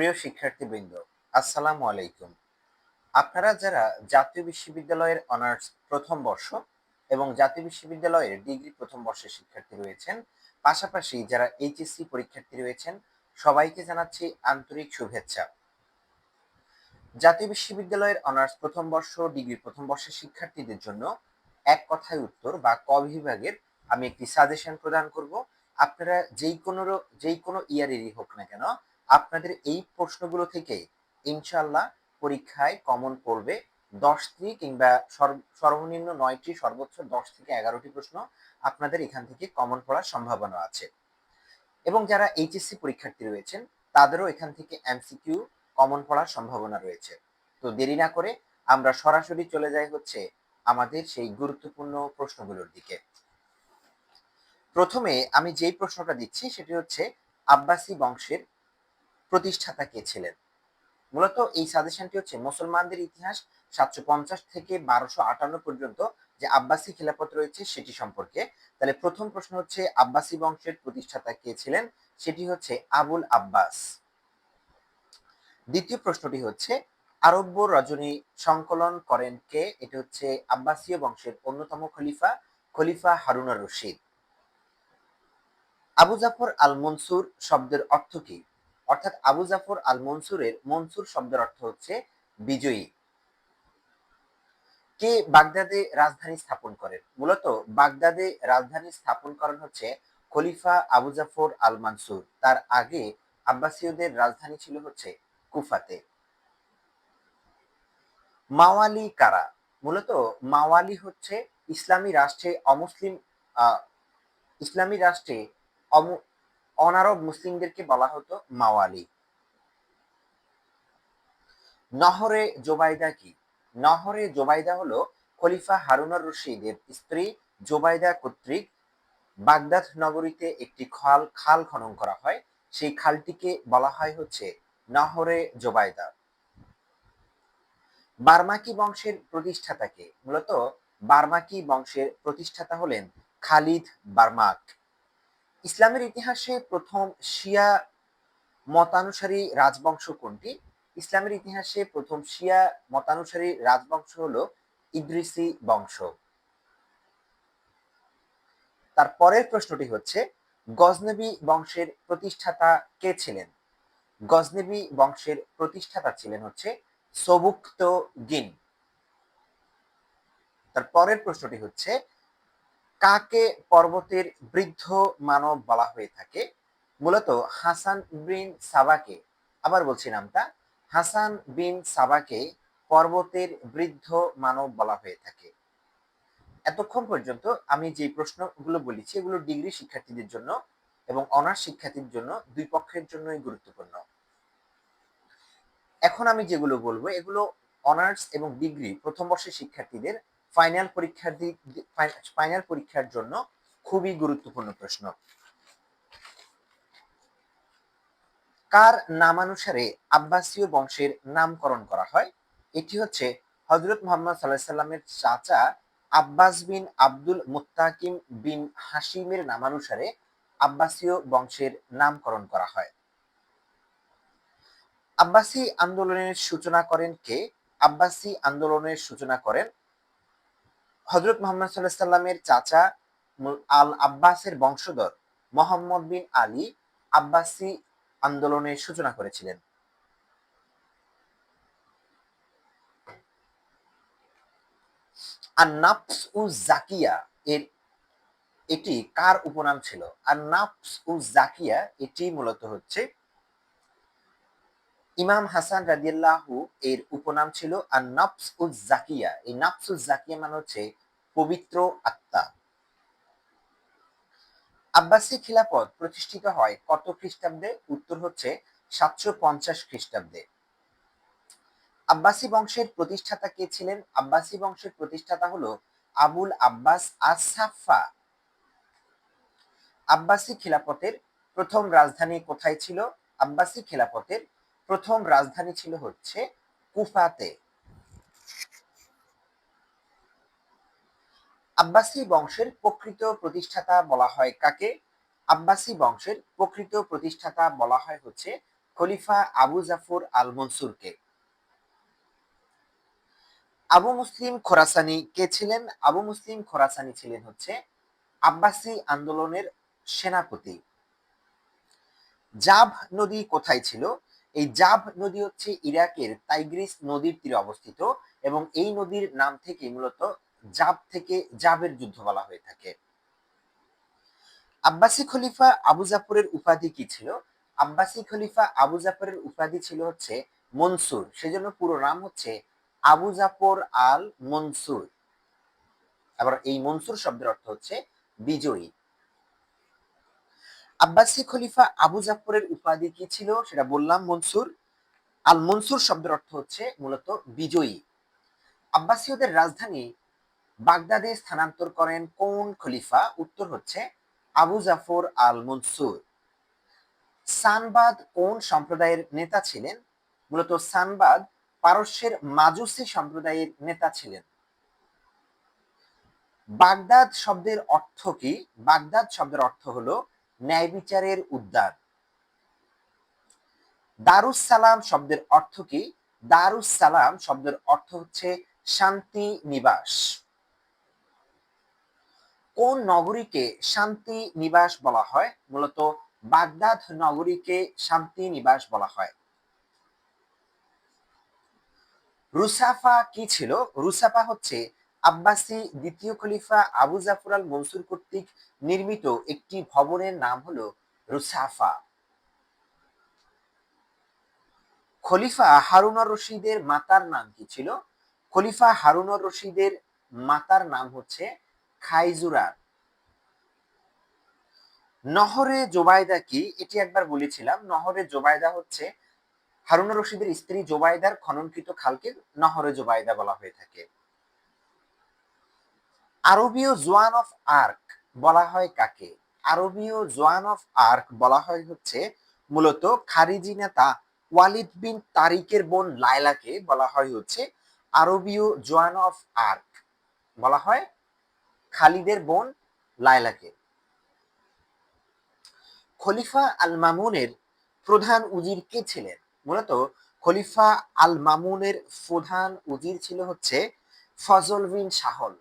প্রিয় শিক্ষার্থীবৃন্দ, আসসালামু আলাইকুম। আপনারা যারা জাতীয় বিশ্ববিদ্যালয়ের অনার্স প্রথম বর্ষ এবং জাতীয় বিশ্ববিদ্যালয়ের ডিগ্রি প্রথম বর্ষের শিক্ষার্থী রয়েছেন, পাশাপাশি যারা এইচএসসি পরীক্ষার্থী রয়েছেন, সবাইকে জানাচ্ছি আন্তরিক শুভেচ্ছা। জাতীয় বিশ্ববিদ্যালয়ের অনার্স প্রথম বর্ষ, ডিগ্রি প্রথম বর্ষের শিক্ষার্থীদের জন্য এক কথায় উত্তর বা ক বিভাগের আমি একটি সাজেশন প্রদান করব। আপনারা যেই কোনো যেই কোনো ইয়ারেরই হোক না কেন আপনাদের এই প্রশ্নগুলো থেকে ইনশাল্লাহ পরীক্ষায় কমন পড়বে। দশটি কিংবা সর্বনিম্ন নয়টি, সর্বোচ্চ দশ থেকে এগারোটি প্রশ্ন আপনাদের এখান থেকে কমন পড়ার সম্ভাবনা আছে। এবং যারা এইচএসসি পরীক্ষার্থী রয়েছেন, তাদেরও এখান থেকে এমসিকিউ কমন পড়ার সম্ভাবনা রয়েছে। তো দেরি না করে আমরা সরাসরি চলে যাই হচ্ছে আমাদের সেই গুরুত্বপূর্ণ প্রশ্নগুলোর দিকে। প্রথমে আমি যেই প্রশ্নটা দিচ্ছি, সেটি হচ্ছে আব্বাসী বংশের প্রতিষ্ঠাতা কে ছিলেন? মূলত এই সাজেশনটি হচ্ছে মুসলমানদের ইতিহাস সাতশো পঞ্চাশ থেকে বারোশো আটান্ন পর্যন্ত যে আব্বাসী খিলাফত রয়েছে সেটি সম্পর্কে। তাহলে প্রথম প্রশ্ন হচ্ছে, আব্বাসী বংশের প্রতিষ্ঠাতা কে ছিলেন? সেটি হচ্ছে আবুল আব্বাস। দ্বিতীয় প্রশ্নটি হচ্ছে, আরব্য রজনী সংকলন করেন কে? এটি হচ্ছে আব্বাসীয় বংশের অন্যতম খলিফা খলিফা Haruna Rashid. Abu Jafar Al Mansur শব্দের অর্থ কি? অর্থাৎ আবু জাফর আল মনসুরের মনসুর শব্দের অর্থ হচ্ছে বিজয়ী। কে বাগদাদে রাজধানী স্থাপন করেন? মূলত বাগদাদে রাজধানী স্থাপন করেন হচ্ছে খলিফা আবু জাফর আল মানসুর তার আগে আব্বাসীয়দের রাজধানী ছিল হচ্ছে কুফাতে। মাওয়ালি কারা? মূলত মাওয়ালি হচ্ছে ইসলামী রাষ্ট্রে অমুসলিম ইসলামী রাষ্ট্রে অনারব মুসলিমদেরকে বলা হতো মাওয়ালি। নহরে জোবাইদা কি? নহরে জোবাইদা হলো খলিফা হারুনার রশিদের স্ত্রী জোবাইদা কর্তৃক বাগদাদ নগরীতে একটি খাল খাল খনন করা হয়। সেই খালটিকে বলা হয় হচ্ছে নহরে জোবাইদা বার্মাকি বংশের প্রতিষ্ঠাতাকে মূলত বার্মাকি বংশের প্রতিষ্ঠাতা হলেন খালিদ বার্মাক। ইসলামের ইতিহাসে প্রথম শিয়া মতানুসারী রাজবংশ কোনটি? ইসলামের ইতিহাসে প্রথম শিয়া মতানুসারী রাজবংশ হলো ইদ্রিসি বংশ। তার পরের প্রশ্নটি হচ্ছে, গজনবী বংশের প্রতিষ্ঠাতা কে ছিলেন? গজনবী বংশের প্রতিষ্ঠাতা ছিলেন হচ্ছে সবুক্ত গিন। তার পরের প্রশ্নটি হচ্ছে কাকে পর্বতের বৃদ্ধ মানব বলা হয়ে থাকে? মূলত হাসান বিন সাবাকে। আবার বলছি নামটা। হাসান বিন সাবাকে পর্বতের বৃদ্ধ মানব বলা হয়ে থাকে। এতক্ষণ পর্যন্ত আমি যে প্রশ্নগুলো বলেছি, এগুলো ডিগ্রি শিক্ষার্থীদের জন্য এবং অনার্স শিক্ষার্থীর জন্য দুই পক্ষের জন্যই গুরুত্বপূর্ণ। এখন আমি যেগুলো বলব, এগুলো অনার্স এবং ডিগ্রি প্রথম বর্ষের শিক্ষার্থীদের ফাইনাল পরীক্ষার ফাইনাল পরীক্ষার জন্য খুবই গুরুত্বপূর্ণ প্রশ্ন। কার নামানুসারে আব্বাসীয় বংশের নামকরণ করা হয়? এটি হচ্ছে হজরত মোহাম্মদ সাল্লাহ সাল্লামের চাচা আব্বাস বিন আব্দুল মুত্তাকিম বিন হাসিমের নামানুসারে আব্বাসীয় বংশের নামকরণ করা হয়। আব্বাসী আন্দোলনের সূচনা করেন কে? আব্বাসী আন্দোলনের সূচনা করেন হজরত মোহাম্মদ সাল্লামের চাচা আল আব্বাসের বংশধর মোহাম্মদ বিন আলী আব্বাসী আন্দোলনের সূচনা করেছিলেন। আর উ জাকিয়া এর এটি কার উপনাম ছিল? আর নাফস উ জাকিয়া এটি মূলত হচ্ছে ইমাম হাসান রাদিয়াল্লাহু এর উপনাম ছিল আর নাফস উ জাকিয়া এই নাফস উ জাকিয়া মানে হচ্ছে পবিত্র আত্মা। আব্বাসী খিলাফত প্রতিষ্ঠিত হয় কত খ্রিস্টাব্দে? উত্তর হচ্ছে সাতশো পঞ্চাশ খ্রিস্টাব্দে। আব্বাসী বংশের প্রতিষ্ঠাতা কে ছিলেন? আব্বাসী বংশের প্রতিষ্ঠাতা হলো আবুল আব্বাস আসাফা আব্বাসী খিলাফতের প্রথম রাজধানী কোথায় ছিল? আব্বাসী খিলাফতের প্রথম রাজধানী ছিল হচ্ছে কুফাতে। আব্বাসী বংশের প্রকৃত প্রতিষ্ঠাতা বলা হয় কাকে? আব্বাসী বংশের প্রকৃত প্রতিষ্ঠাতা বলা হয় হচ্ছে খলিফা আবু জাফর আল মনসুরকে আবু মুসলিম খোরাসানি কে ছিলেন? আবু মুসলিম খোরাসানি ছিলেন হচ্ছে আব্বাসী আন্দোলনের সেনাপতি। জাভ নদী কোথায় ছিল? এই জাভ নদী হচ্ছে ইরাকের তাইগ্রিস নদীর তীরে অবস্থিত এবং এই নদীর নাম থেকে মূলত জাব থেকে জাবের যুদ্ধ বলা হয়ে থাকে। আব্বাসী খলিফা আবু জাফরের উপাধি কি ছিল? আব্বাসী খলিফা আবু জাফরের উপাধি ছিল হচ্ছে মনসুর। সেজন্য পুরো নাম হচ্ছে আবু জাফর আল মনসুর। আবার এই মনসুর শব্দের অর্থ হচ্ছে বিজয়ী। আব্বাসী খলিফা আবু জাফরের উপাধি কি ছিল? সেটা বললাম মনসুর। আল মনসুর শব্দের অর্থ হচ্ছে মূলত বিজয়ী। আব্বাসীয়দের রাজধানী বাগদাদে স্থানান্তর করেন কোন খলিফা? উত্তর হচ্ছে Abu Jafar Al Mansur Sunbad কোন সম্প্রদায়ের নেতা ছিলেন? মূলত সানবাদ পারস্যের মাজুসি সম্প্রদায়ের নেতা ছিলেন। বাগদাদ শব্দের অর্থ কি? বাগদাদ শব্দের অর্থ হলো ন্যায় বিচারের উদ্যান। দারুস সালাম শব্দের অর্থ কি? দারুস সালাম শব্দের অর্থ হচ্ছে শান্তি নিবাস। কোন নগরীকে শান্তি নিবাস বলা হয়? মূলত বাগদাদ নগরীকে শান্তি নিবাস বলা হয়। রুসাফা কি ছিল? রুসাফা হচ্ছে আব্বাসি দ্বিতীয় খলিফা আবু জাফর আল মনসুর কর্তৃক নির্মিত একটি ভবনের নাম হলো রুসাফা। খলিফা হারুনর রশিদের মাতার নাম কি ছিল? খলিফা হারুনর রশিদের মাতার নাম হচ্ছে খাইজুরার নহরে জোবায়দা কি? এটি একবার বলেছিলাম। নহরে জোবায়দা হচ্ছে হারুন রশিদের স্ত্রী জোবায়দার খননকৃত খালকে নহরে জোবায়দা বলা হয়ে থাকে। আরবীয় জোয়ান অফ আর্ক বলা হয় কাকে? আরবীয় জোয়ান অফ আর্ক বলা হয় হচ্ছে মূলত খারিজি নেতা ওয়ালিদ বিন তারিকের বোন লায়লাকে বলা হয় হচ্ছে আরবীয় জোয়ান অফ আর্ক বলা হয় খালিদের বোন লায়লাকে। খলিফা আল মামুনের প্রধান উজির কে ছিলেন? মূলত খলিফা আল মামুনের প্রধান উজির ছিল হচ্ছে ফজল বিন শাহল।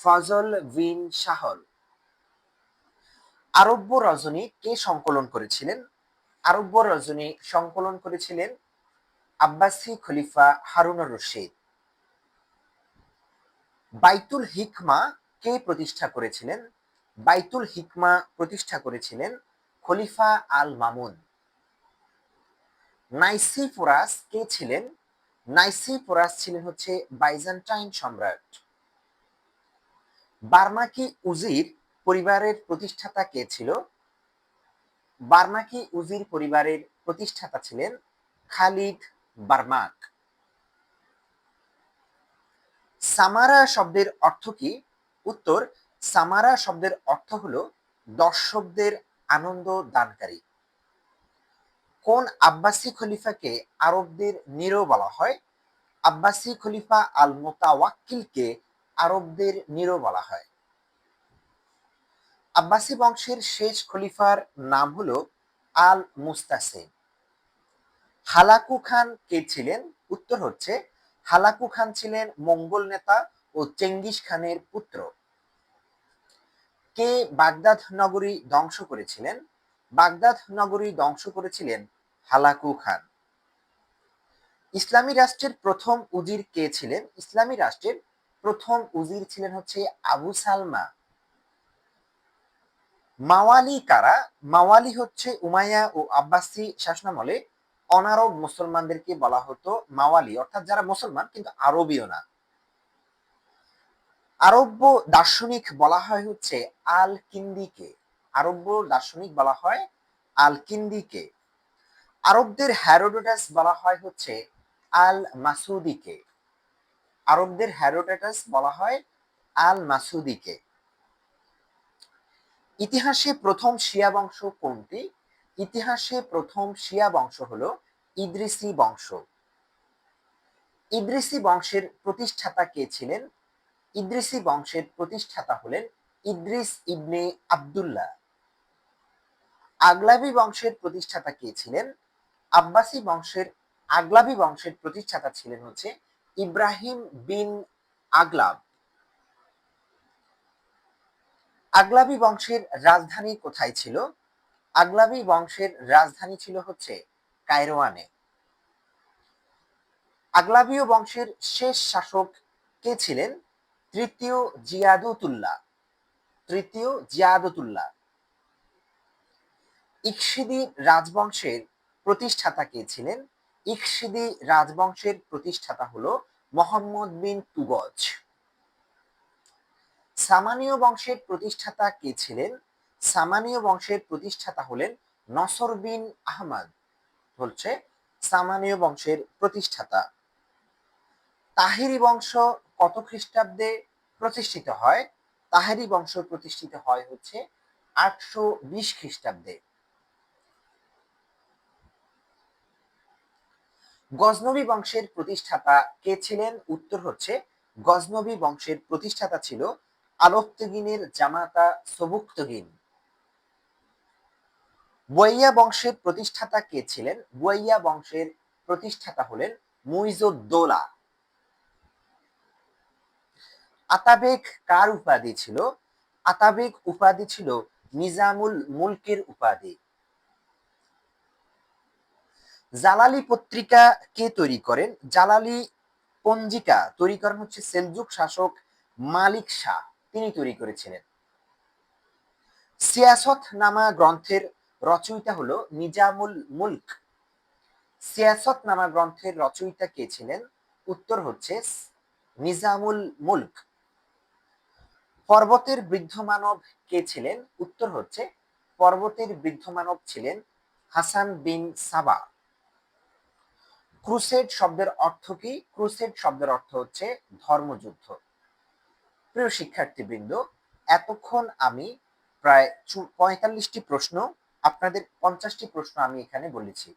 ফজল বিন শাহল। আরব্য রজনী কে সংকলন করেছিলেন? আরব্য রজনী সংকলন করেছিলেন আব্বাসী খলিফা হারুন রশিদ। বাইতুল হিকমা কে প্রতিষ্ঠা করেছিলেন? বাইতুল হিকমা প্রতিষ্ঠা করেছিলেন খলিফা আল মামুন। নাইসিফোরাস কে ছিলেন? নাইসিফোরাস ছিলেন হচ্ছে বাইজান্টাইন সম্রাট। বার্মাকি উজির পরিবারের প্রতিষ্ঠাতা কে ছিল? বার্মাকি উজির পরিবারের প্রতিষ্ঠাতা ছিলেন খালিদ বার্মাক। সামারা শব্দের অর্থ কি? উত্তর, সামারা শব্দের অর্থ হলো দর্শকদের আনন্দ দানকারী। কোন আব্বাসী খলিফাকে আরবদের নিরো বলা হয়? আব্বাসী খলিফা আল মোতাওয়াক্কিলকে আরবদের নিরো বলা হয়। আব্বাসী বংশের শেষ খলিফার নাম হলো আল মুস্তাসিম হালাকু খান কে ছিলেন? উত্তর হচ্ছে হালাকু খান ছিলেন মঙ্গল নেতা ও চেঙ্গিস খানের পুত্র। কে বাগদাদ নগরী ধ্বংস করেছিলেন? বাগদাদ নগরী ধ্বংস করেছিলেন হালাকু খান। ইসলামী রাষ্ট্রের প্রথম উজির কে ছিলেন? ইসলামী রাষ্ট্রের প্রথম উজির ছিলেন হচ্ছে আবু সালমা। মাওয়ালি কারা? মাওয়ালি হচ্ছে উমাইয়া ও আব্বাসী শাসনামলে অনারব মুসলমানদেরকে বলা হতো মাওয়ালি, অর্থাৎ যারা মুসলমান কিন্তু আরবীয় না। আরব্য দার্শনিক বলা হয় হচ্ছে আল কিন্দিকে আরব্য দার্শনিক বলা হয় আল কিন্দিকে আরবদের হ্যারোডোটাস বলা হয় হচ্ছে আল মাসুদিকে আরবদের হ্যারোডোটাস বলা হয় আল মাসুদিকে ইতিহাসে প্রথম শিয়া বংশ কোনটি? ইতিহাসে প্রথম শিয়া বংশ হলো ইদ্রিসি বংশ। ইদ্রিসি বংশের প্রতিষ্ঠাতা কে ছিলেন? ইদ্রিসি বংশের প্রতিষ্ঠাতা হলেন ইদ্রিস ইবনে আবদুল্লাহ। আগলাবি বংশের প্রতিষ্ঠাতা কে ছিলেন? আব্বাসি বংশের, আগলাবি বংশের প্রতিষ্ঠাতা ছিলেন হচ্ছে ইব্রাহিম বিন আগলাব। আগলাবি বংশের রাজধানী কোথায় ছিল? আগলাবি বংশের রাজধানী ছিল হচ্ছে কায়রোয়ানে। আগলাবীয় বংশের শেষ শাসক কে ছিলেন? তৃতীয় জিয়াদুতুল্লাহ। তৃতীয় জিয়াদতুল্লাহ। ইকশিদি রাজবংশের প্রতিষ্ঠাতা কে ছিলেন? ইকশিদি রাজবংশের প্রতিষ্ঠাতা হলো মোহাম্মদ বিন তুগজ। সামানীয় বংশের প্রতিষ্ঠাতা কে ছিলেন? সামানীয় বংশের প্রতিষ্ঠাতা হলেন নসর বিন আহমদ, হচ্ছে সামানীয় বংশের প্রতিষ্ঠাতা। তাহিরি বংশ কত খ্রিস্টাব্দে প্রতিষ্ঠিত হয়? তাহেরি বংশ প্রতিষ্ঠিত হয় হচ্ছে আটশো বিশ খ্রিস্টাব্দে। গজনবী বংশের প্রতিষ্ঠাতা কে ছিলেন? উত্তর হচ্ছে গজনবী বংশের প্রতিষ্ঠাতা ছিল আলোক্তগিনের জামাতা সবুক্তগিন। বইয়া বংশের প্রতিষ্ঠাতা কে ছিলেন? বইয়া বংশের প্রতিষ্ঠাতা হলেন মুইজুদ্দৌলা। আতাবেক কার উপাধি ছিল? আতাবেক উপাধি ছিল নিজামুল মুলকের উপাধি। জালালি পত্রিকা কে তৈরি করেন? জালালি পঞ্জিকা তৈরি করেন হচ্ছে সেলজুক শাসক মালিক শাহ। তিনি তৈরি করেছিলেন। সিয়াসত নামা গ্রন্থের রচয়িতা হলো নিজামুল মুলক। সিয়াসত নামা গ্রন্থের রচয়িতা কে ছিলেন? উত্তর হচ্ছে নিজামুল মুলক। পর্বতের বৃদ্ধ মানব কে ছিলেন? উত্তর হচ্ছে, পর্বতের বৃদ্ধ মানব ছিলেন হাসান বিন সাবা। ক্রুসেড শব্দের অর্থ কি? ক্রুসেড শব্দের অর্থ হচ্ছে ধর্মযুদ্ধ। প্রিয় শিক্ষার্থীবৃন্দ, এতক্ষণ আমি প্রায় পঁয়তাল্লিশটি প্রশ্ন আপনাদের পঞ্চাশটি প্রশ্ন আমি এখানে বলেছি।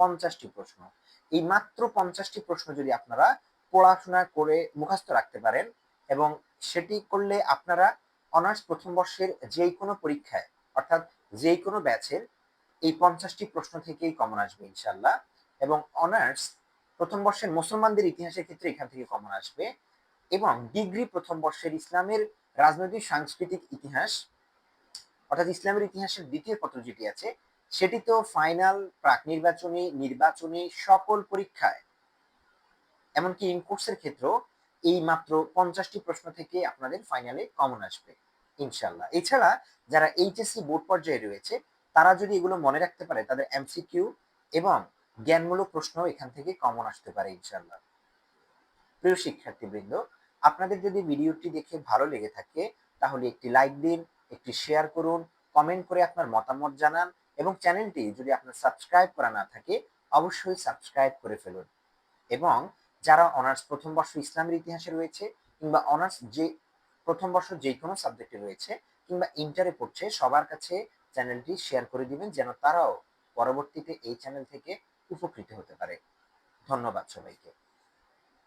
পঞ্চাশটি প্রশ্ন। এই মাত্র পঞ্চাশটি প্রশ্ন যদি আপনারা পড়াশোনা করে মুখস্থ রাখতে পারেন এবং সেটি করলে আপনারা অনার্স প্রথম বর্ষের যে কোনো পরীক্ষায়, অর্থাৎ যে কোনো ব্যাচের এই পঞ্চাশটি প্রশ্ন থেকেই কমন আসবে ইনশাল্লাহ এবং অনার্স প্রথম বর্ষের মুসলমানদের ইতিহাসের ক্ষেত্রে এখান থেকে কমন আসবে এবং ডিগ্রি প্রথম বর্ষের ইসলামের রাজনৈতিক, সাংস্কৃতিক ইতিহাস অর্থাৎ ইসলামের ইতিহাসের দ্বিতীয় পত্র যেটি আছে, সেটি তো ফাইনাল প্রাক নির্বাচনী নির্বাচনী সকল পরীক্ষায়। এমনকি ইনকোর্সের ক্ষেত্রেও এই মাত্র পঞ্চাশটি প্রশ্ন থেকে আপনাদের ফাইনালে কমন আসবে ইনশাল্লাহ এছাড়া যারা এইচএসসি বোর্ড পর্যায়ে রয়েছে, তারা যদি এগুলো মনে রাখতে পারে, তাদের এমসিকিউ এবং জ্ঞানমূলক প্রশ্ন এখান থেকে কমন আসতে পারে ইনশাল্লাহ প্রিয় শিক্ষার্থীবৃন্দ, আপনাদের যদি ভিডিওটি দেখে ভালো লেগে থাকে, তাহলে একটি লাইক দিন একটি শেয়ার করুন কমেন্ট করে আপনার মতামত জানান এবং চ্যানেলটি যদি আপনার সাবস্ক্রাইব করা না থাকে, অবশ্যই সাবস্ক্রাইব করে ফেলুন। এবং যারা অনার্স প্রথম বর্ষ ইসলামের ইতিহাসে রয়েছে কিংবা অনার্স যে, প্রথম বর্ষ যে কোনো সাবজেক্টে রয়েছে কিংবা ইন্টারে পড়ছে, সবার কাছে চ্যানেলটি শেয়ার করে দিবেন যেন তারাও পরবর্তীতে এই চ্যানেল থেকে উপকৃত হতে পারে। ধন্যবাদ সবাইকে।